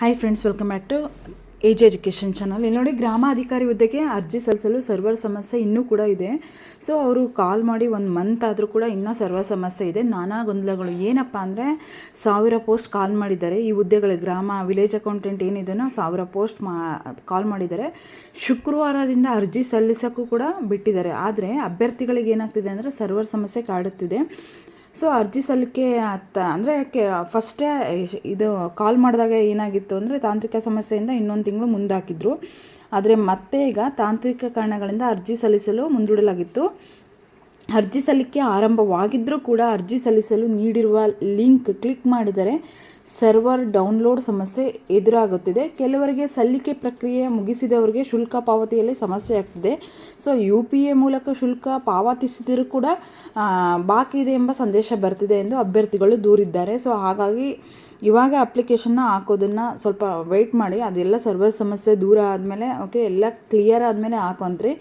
Hi friends welcome back to age education channel ಇಲ್ಲಿ ನೋಡಿ ಗ್ರಾಮಾಧಿಕಾರಿ ಹುದ್ದೆಗೆ ಅರ್ಜಿ ಸಲ್ಲಿಸಲು ಸರ್ವರ್ ಸಮಸ್ಯೆ ಇನ್ನೂ ಕೂಡ ಇದೆ. ಸೊ ಅವರು ಕಾಲ್ ಮಾಡಿ ಒಂದು ಮಂತ್ ಆದರೂ ಕೂಡ ಇನ್ನೂ ಸರ್ವರ್ ಸಮಸ್ಯೆ ಇದೆ. ನಾನಾ ಗೊಂದಲಗಳು ಏನಪ್ಪ ಅಂದರೆ ಸಾವಿರ ಪೋಸ್ಟ್ ಕಾಲ್ ಮಾಡಿದ್ದಾರೆ. ಈ ಹುದ್ದೆಗಳಿಗೆ ಗ್ರಾಮ ವಿಲೇಜ್ ಅಕೌಂಟೆಂಟ್ ಏನಿದೆನೋ ಸಾವಿರ ಪೋಸ್ಟ್ ಮಾ ಕಾಲ್ ಮಾಡಿದ್ದಾರೆ. ಶುಕ್ರವಾರದಿಂದ ಅರ್ಜಿ ಸಲ್ಲಿಸೋಕ್ಕೂ ಕೂಡ ಬಿಟ್ಟಿದ್ದಾರೆ. ಆದರೆ ಅಭ್ಯರ್ಥಿಗಳಿಗೆ ಏನಾಗ್ತಿದೆ ಅಂದರೆ ಸರ್ವರ್ ಸಮಸ್ಯೆ ಕಾಡುತ್ತಿದೆ. ಸೊ ಅರ್ಜಿ ಸಲ್ಲಿಕೆ ಅತ್ತ ಅಂದರೆ ಕೆ ಫಸ್ಟೇ ಇದು ಕಾಲ್ ಮಾಡಿದಾಗ ಏನಾಗಿತ್ತು ಅಂದರೆ ತಾಂತ್ರಿಕ ಸಮಸ್ಯೆಯಿಂದ ಇನ್ನೊಂದು ತಿಂಗಳು ಮುಂದಾಕಿದ್ರು. ಆದರೆ ಮತ್ತೆ ಈಗ ತಾಂತ್ರಿಕ ಕಾರಣಗಳಿಂದ ಅರ್ಜಿ ಸಲ್ಲಿಸಲು ಮುಂದೂಡಲಾಗಿತ್ತು. ಅರ್ಜಿ ಸಲ್ಲಿಕೆ ಆರಂಭವಾಗಿದ್ದರೂ ಕೂಡ ಅರ್ಜಿ ಸಲ್ಲಿಸಲು ನೀಡಿರುವ ಲಿಂಕ್ ಕ್ಲಿಕ್ ಮಾಡಿದರೆ ಸರ್ವರ್ ಡೌನ್ಲೋಡ್ ಸಮಸ್ಯೆ ಎದುರಾಗುತ್ತಿದೆ. ಕೆಲವರಿಗೆ ಸಲ್ಲಿಕೆ ಪ್ರಕ್ರಿಯೆ ಮುಗಿಸಿದವರಿಗೆ ಶುಲ್ಕ ಪಾವತಿಯಲ್ಲಿ ಸಮಸ್ಯೆ ಆಗ್ತಿದೆ. ಸೊ ಯು ಪಿ ಎ ಮೂಲಕ ಶುಲ್ಕ ಪಾವತಿಸಿದರೂ ಕೂಡ ಬಾಕಿ ಇದೆ ಎಂಬ ಸಂದೇಶ ಬರ್ತಿದೆ ಎಂದು ಅಭ್ಯರ್ಥಿಗಳು ದೂರಿದ್ದಾರೆ. ಸೊ ಹಾಗಾಗಿ ಇವಾಗ ಅಪ್ಲಿಕೇಶನ್ನ ಹಾಕೋದನ್ನು ಸ್ವಲ್ಪ ವೆಯ್ಟ್ ಮಾಡಿ, ಅದೆಲ್ಲ ಸರ್ವರ್ ಸಮಸ್ಯೆ ದೂರ ಆದಮೇಲೆ ಓಕೆ ಎಲ್ಲ ಕ್ಲಿಯರ್ ಆದಮೇಲೆ ಹಾಕೊಂತ್ರಿ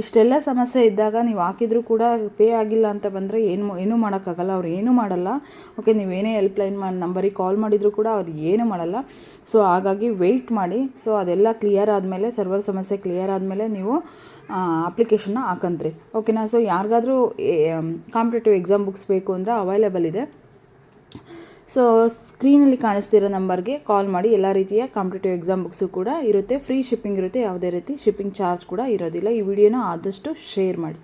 ಇಷ್ಟೆಲ್ಲ ಸಮಸ್ಯೆ ಇದ್ದಾಗ ನೀವು ಹಾಕಿದರೂ ಕೂಡ ಪೇ ಆಗಿಲ್ಲ ಅಂತ ಬಂದರೆ ಏನು, ಏನೂ ಮಾಡೋಕ್ಕಾಗಲ್ಲ. ಅವ್ರು ಏನೂ ಮಾಡಲ್ಲ. ಓಕೆ ನೀವೇನೇ ಹೆಲ್ಪ್ಲೈನ್ ಮಾಡಿ ನಂಬರಿಗೆ ಕಾಲ್ ಮಾಡಿದರೂ ಕೂಡ ಅವ್ರು ಏನೂ ಮಾಡಲ್ಲ. ಸೊ ಹಾಗಾಗಿ ವೆಯ್ಟ್ ಮಾಡಿ. ಸೊ ಅದೆಲ್ಲ ಕ್ಲಿಯರ್ ಆದಮೇಲೆ ಸರ್ವರ್ ಸಮಸ್ಯೆ ಕ್ಲಿಯರ್ ಆದಮೇಲೆ ನೀವು ಅಪ್ಲಿಕೇಶನ್ನ ಹಾಕಂತ್ರಿ. ಓಕೆನಾ ಸೊ ಯಾರಿಗಾದರೂ ಕಾಂಪಿಟೇಟಿವ್ ಎಕ್ಸಾಮ್ ಬುಕ್ಸ್ ಬೇಕು ಅಂದರೆ ಅವೈಲೇಬಲ್ ಇದೆ. ಸೊ ಸ್ಕ್ರೀನಲ್ಲಿ ಕಾಣಿಸ್ತಿರೋ ನಂಬರ್ಗೆ ಕಾಲ್ ಮಾಡಿ ಎಲ್ಲ ರೀತಿಯ ಕಾಂಪಿಟೇಟಿವ್ ಎಕ್ಸಾಮ್ ಬುಕ್ಸು ಕೂಡ ಇರುತ್ತೆ. ಫ್ರೀ ಶಿಪ್ಪಿಂಗ್ ಇರುತ್ತೆ. ಯಾವುದೇ ರೀತಿ ಶಿಪ್ಪಿಂಗ್ ಚಾರ್ಜ್ ಕೂಡ ಇರೋದಿಲ್ಲ. ಈ ವಿಡಿಯೋನ ಆದಷ್ಟು ಶೇರ್ ಮಾಡಿ.